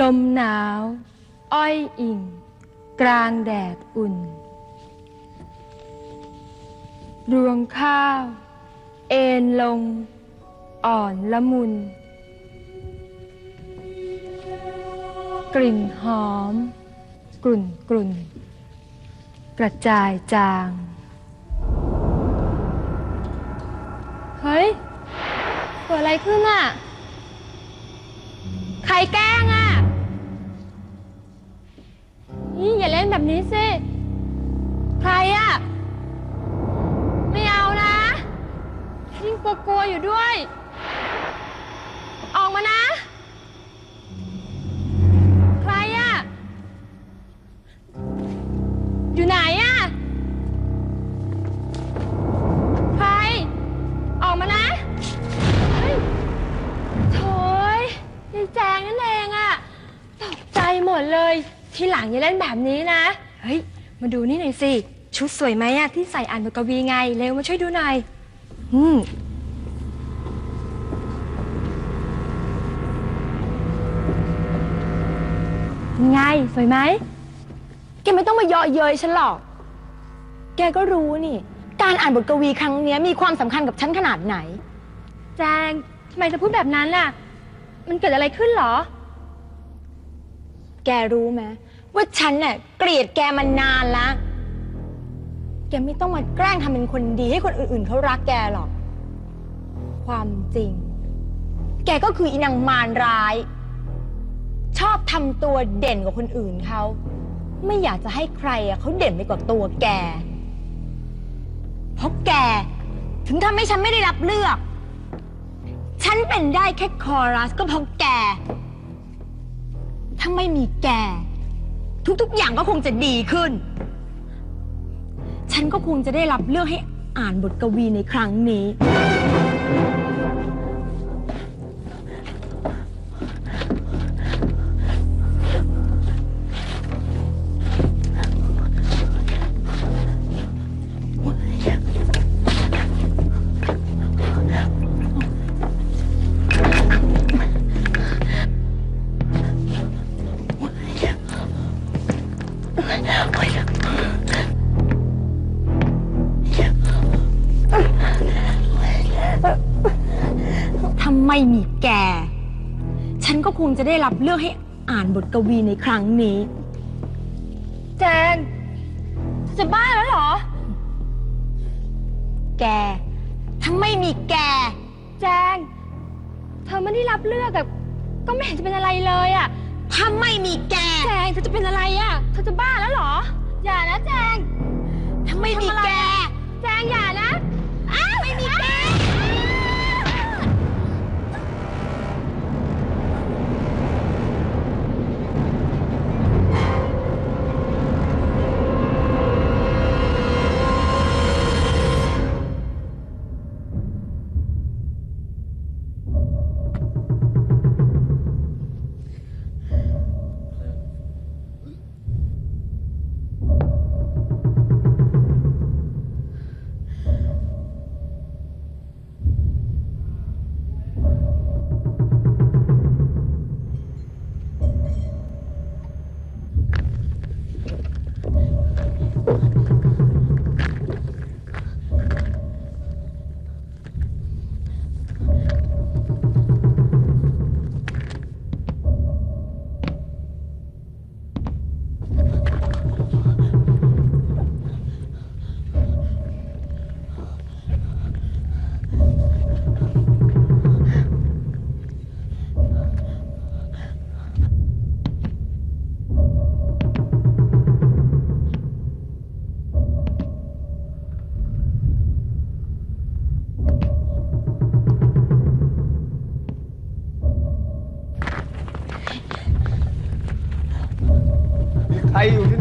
ลมหนาว อ้อยอิ่ง กลางแดดอุ่น รวงข้าว เอ็นลง อ่อนละมุน กลิ่นหอม กลุ่นกลุ่น กระจายจาง เฮ้ย เกิดอะไรขึ้นอะ ใครแกล้งอะ นี่อย่าเล่นแบบนี้สิ ใครอะไม่เอานะยิ่งกลัวๆอยู่ด้วย ออกมานะ ใครอะอยู่ไหนอะใคร ออกมานะเฮ้ยโถยยายแจงนั่นเองอะตกใจหมดเลย ทีหลังอย่าเล่นแบบนี้นะ เฮ้ย มาดูนี่หน่อยสิ ชุดสวยไหมอะที่ใส่อ่านบทกวีไง เร็วมาช่วยดูหน่อย อืม ไง สวยไหม แกไม่ต้องมาเยาะเย้ยฉันหรอก แกก็รู้นี่ การอ่านบทกวีครั้งเนี้ยมีความสำคัญกับฉันขนาดไหน แจงทำไมจะพูดแบบนั้นล่ะ มันเกิดอะไรขึ้นเหรอ แกรู้ไหมว่าฉันน่ะเกลียดแกมานานละแกไม่ต้องมาแกล้งทำเป็นคนดีให้คนอื่นๆเขารักแกหรอก ความจริง แกก็คืออีนางมารร้าย ชอบทำตัวเด่นกว่าคนอื่นเขา ไม่อยากจะให้ใครอะเขาเด่นไปกว่าตัวแก เพราะแก ถึงทำให้ฉันไม่ได้รับเลือก ฉันเป็นได้แค่คอรัสก็เพราะแก ถ้าไม่มีแก ทุกๆ อย่างก็คงจะดีขึ้น ฉันก็คงจะได้รับเลือกให้อ่านบทกวีในครั้งนี้ ฉันก็คงจะได้รับเลือกให้อ่านบทกวีในครั้งนี้ แจงเธอจะบ้าแล้วเหรอ แก ถ้าไม่มีแก แจง เธอไม่ได้รับเลือกอะก็ไม่เห็นจะเป็นอะไรเลยอะถ้าไม่มีแก แจงเธอจะเป็นอะไรอะเธอจะบ้าแล้วเหรอ อย่านะแจงถ้าไม่มีแกแจงอย่านะ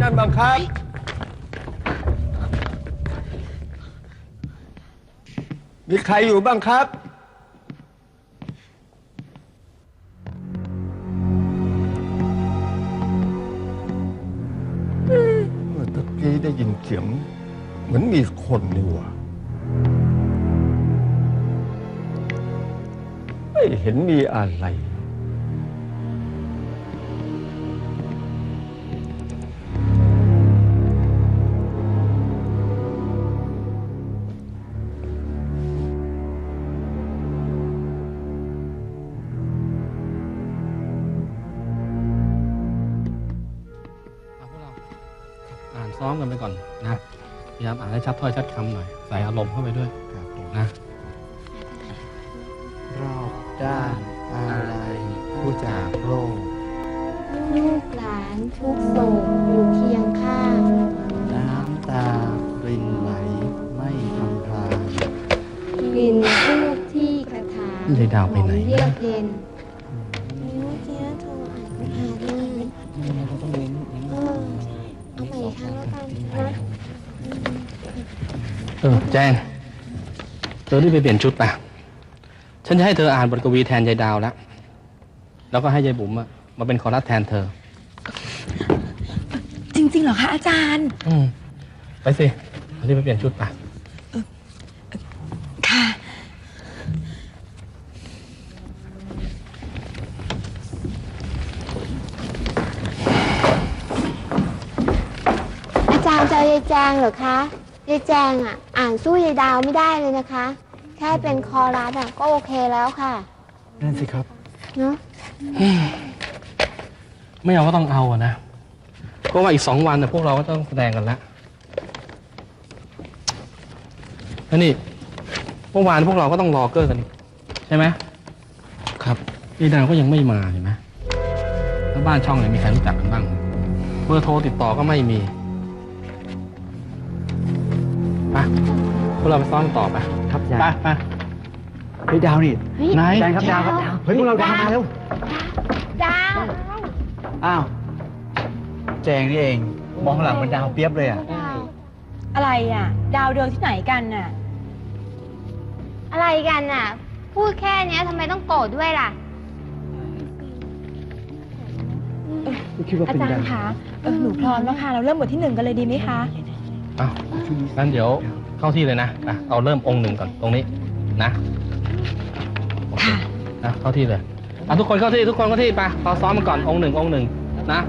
ที่นั่นบ้างคับ มีใครอยู่บ้างครับ เมื่อตะกี้ได้ยินเสียงเหมือนมีคนนี่หว่าไม่เห็นมีอะไร ถางยายดาวไปไหนเยือนะกเย็นเมื่อกี้โทรอ่านไม่ทันเลยเออเอาไปอีกครั้งแล้วกันนะเออแจ้งเธอรีบไปเปลี่ยนชุดไปฉันจะให้เธออ่านบทกวีแทนยายดาวแล้ว แล้วก็ให้ยายบุ๋มอะมาเป็นคอรัสแทนเธอ จริงๆเหรอคะอาจารย์ อืมไปสิรีบไปเปลี่ยนชุดไป ค่ะ อาจารย์จะเอายาย แจงเหรอคะยายแจงอะ อ่านสู้ยายดาวไม่ได้เลยนะคะ แค่เป็นคอรัสอะก็โอเคแล้วค่ะ นั่นสิครับ เนาะไม่เอาก็ต้องเอาอะนะ เพราะว่าอีกสองวันนะพวกเราก็ต้องแสดงกันแล้วแล้วนี่เมื่อวานพวกเราก็ต้องรอเกอร์กันอีกใช่ไหมครับยายดาวก็ยังไม่มาเห็นไหมแล้วบ้านช่องไหนมีใครรู้จักกันบ้าง เบอร์โทรติดต่อก็ไม่มี พวกเราไปซ้อมกันต่อไปครับอาจารไปย์ไปเฮ้ยดาวนี่เฮ้ย ไหนอาจารย์ครับดาวครับดาว เฮ้ยพวกเราดาวมาแล้วดาวอ้าวแจงนี่เองมองหลังเป็นดาวเปียบเลยอะดาวอะไรอะ ดาวเดือนที่ไหนกันน่ะ อะไรกันน่ะ พูดแค่เนี้ยทำไมต้องโกรธด้วยล่ะ คิดว่าอาเป็นจารดาวย์คะเออหนูพร้อมแล้วค่ะ เราเริ่มบทที่หนึ่งกันเลยดีไหมคะ อ้าวงั้นเดี๋ยวเข้าที่เลยนะอะเอาเริ่มองค์หนึ่งก่อนตรงนี้นะโอเคนะเข้าที่เลยอะทุกคนเข้าที่ทุกคนเข้าที่ไปเราซ้อมมันก่อนองค์หนึ่งองค์หนึ่งนะ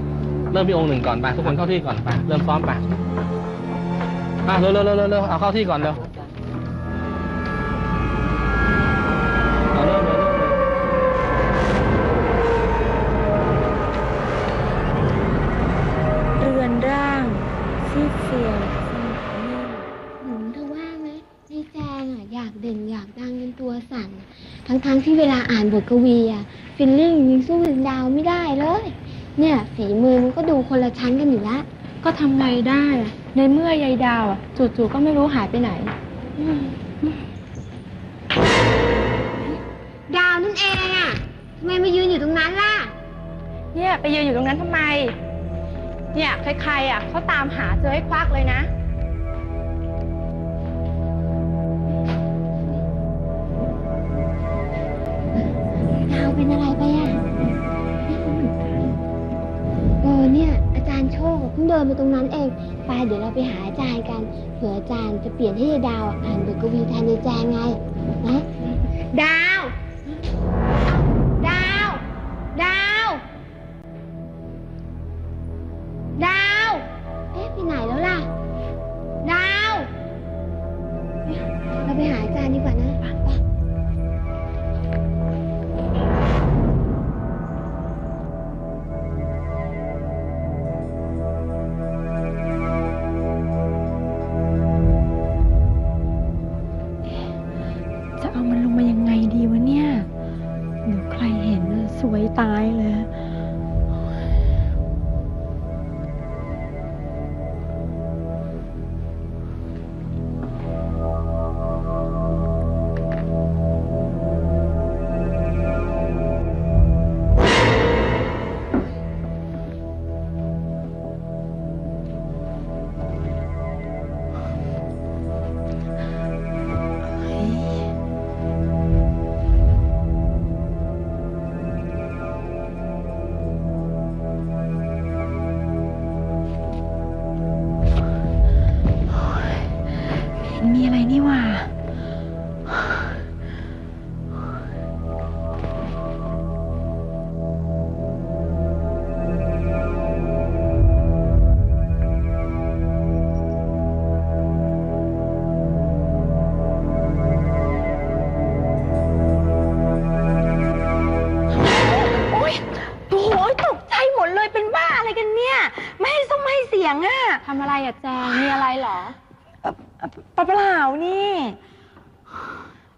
เริ่มที่องค์หนึ่งก่อนไปทุกคนเข้าที่ก่อนไปเริ่มซ้อมไปอะเร็วเร็วเร็วเร็วเร็วเอาเข้าที่ก่อนเร็ว อะอยากเด่นอยากดังจนตัวสั่น ทั้งๆที่เวลาอ่านบทกวีอะฟิลลิ่งยังสู้ดาวไม่ได้เลย เนี่ยฝีมือมันก็ดูคนละชั้นกันอยู่ละก็ทำไงได้อะในเมื่อยายดาวอะจู่ๆก็ไม่รู้หายไปไหนดาวนั่นเองอะทำไมมายืนอยู่ตรงนั้นล่ะ เนี่ยไปยืนอยู่ตรงนั้นทำไม เนี่ยใครๆอะเขาตามหาเจอให้ควักเลยนะ ดินมาตรงนั้นเอง ไปเดี๋ยวเราไปหาอาจารย์กันเผื่ออาจารย์จะเปลี่ยนให้ยายดาวอ่านบทกวีแทนยายแจงไงนะดาว ดาว ดาว ดาว เอ๊ะไปไหนแล้วล่ะ ดาวเอ๊ะเราไปหาอาจารย์ดีกว่านะไป นี่อะไรนี่ว่า เปล่านี่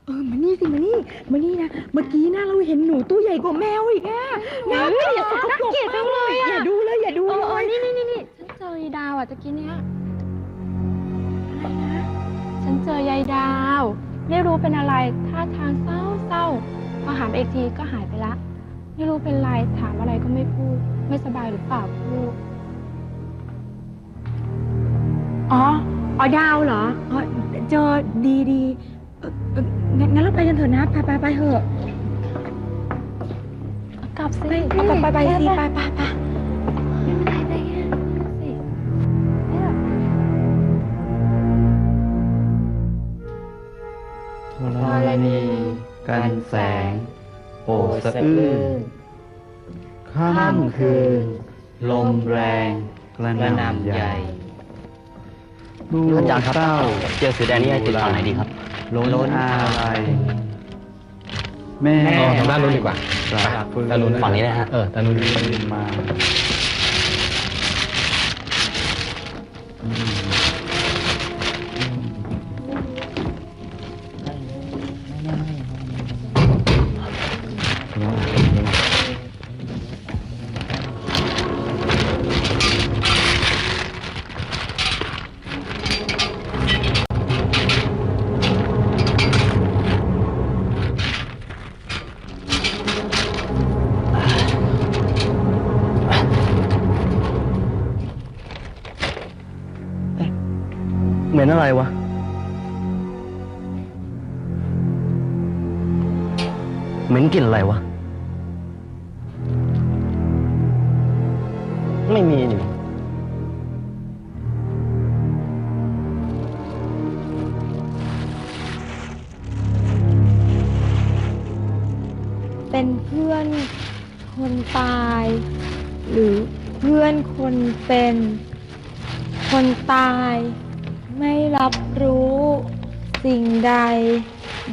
เออมานี่สิมานี่มานี่นะ เมื่อกี้นะเราเห็นหนูตัวใหญ่กว่าแมวอีกอะน่าเกลียดสกปรกมากเลยอย่าดูเลยอย่าดูเลเออยนี่นี่นี่นี่ฉันเจอยายดาวอะตะกี้เนี้ยฉันเจอยายดาว ไม่รู้เป็นอะไรท่าทางเศร้าเศร้าพอหันไปอีกทีก็หายไปละ ไม่รู้เป็นไรถามอะไรก็ไม่พูด ไม่สบายหรือเปล่าพูดอ๋ออ๋อดาวเหรอ อ๋อเจอดีดีเอ่อเอ่องั้นงั้นเราไปกันเถอะนะไปไปไปเถอะ กลับสิไปไปไปไปสิไปไปไปธรณีกันแสง โอสะอื้นค่ำคืน ลมแรง กระหน่ำใหญ่ ลูกอาจารย์ครับเต้าเจอเสือแดงนี่ให้ติดฝั่งไหนดีครับล้นอะไรแม่อ๋อทางด้านนู้นดีกว่าปราบปืนด้านนู้นฝั่งนี้นะฮะเออด้านนู้นดีกว่าตื่นมา อะไรวะ เหม็นกลิ่นอะไรวะ ไม่มีนี่เป็นเพื่อนคนตาย หรือเพื่อนคนเป็น คนตาย ไม่รับรู้สิ่งใด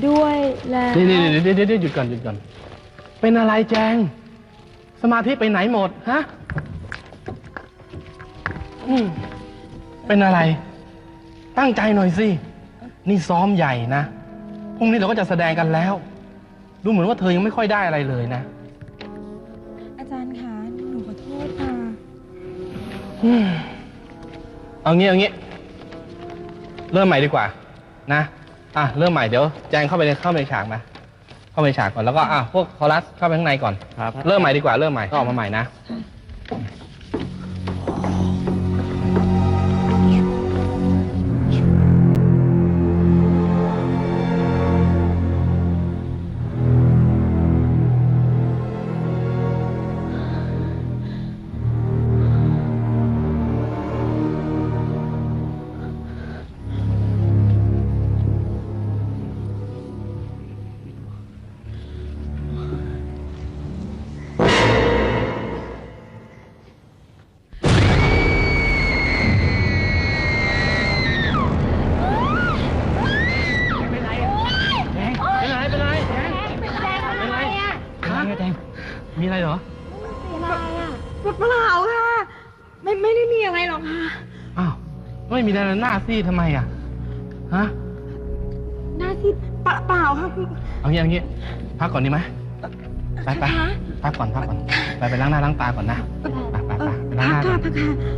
ด้วยแล้วนี่นี่เดี๋ยวเดี๋ยวเดี๋ยวหยุดก่อนหยุดก่อน เป็นอะไรแจง สมาธิไปไหนหมดฮะอืมเป็นอะไร ตั้งใจหน่อยสิ นี่ซ้อมใหญ่นะ พรุ่งนี้เราก็จะแสดงกันแล้ว ดูเหมือนว่าเธอยังไม่ค่อยได้อะไรเลยนะ อาจารย์คะ หนูขอโทษค่ะอืมเอางี้เอางี้ เริ่มใหม่ดีกว่า นะอะเริ่มใหม่เดี๋ยวแจงเข้าไปในเข้าไปในฉากมาเข้าไปในฉากก่อนแล้วก็อะพวกคอรัสเข้าไปข้างในก่อน ครับ เริ่มใหม่ดีกว่าเริ่มใหม่ก็ออกมาใหม่นะ ไม่มีอะไรหน้าซีดทำไมอะ ฮะ หน้าที่เปล่าเปล่าค่ะเอางี้เอางี้พักก่อนดีไหมไปไปคะ พักก่อนพักก่อน ไปไปล้างหน้าล้างตาก่อนนะ ไปไปไปเออไปล้างพัหกน้าก่ค่ะอน พักค่ะ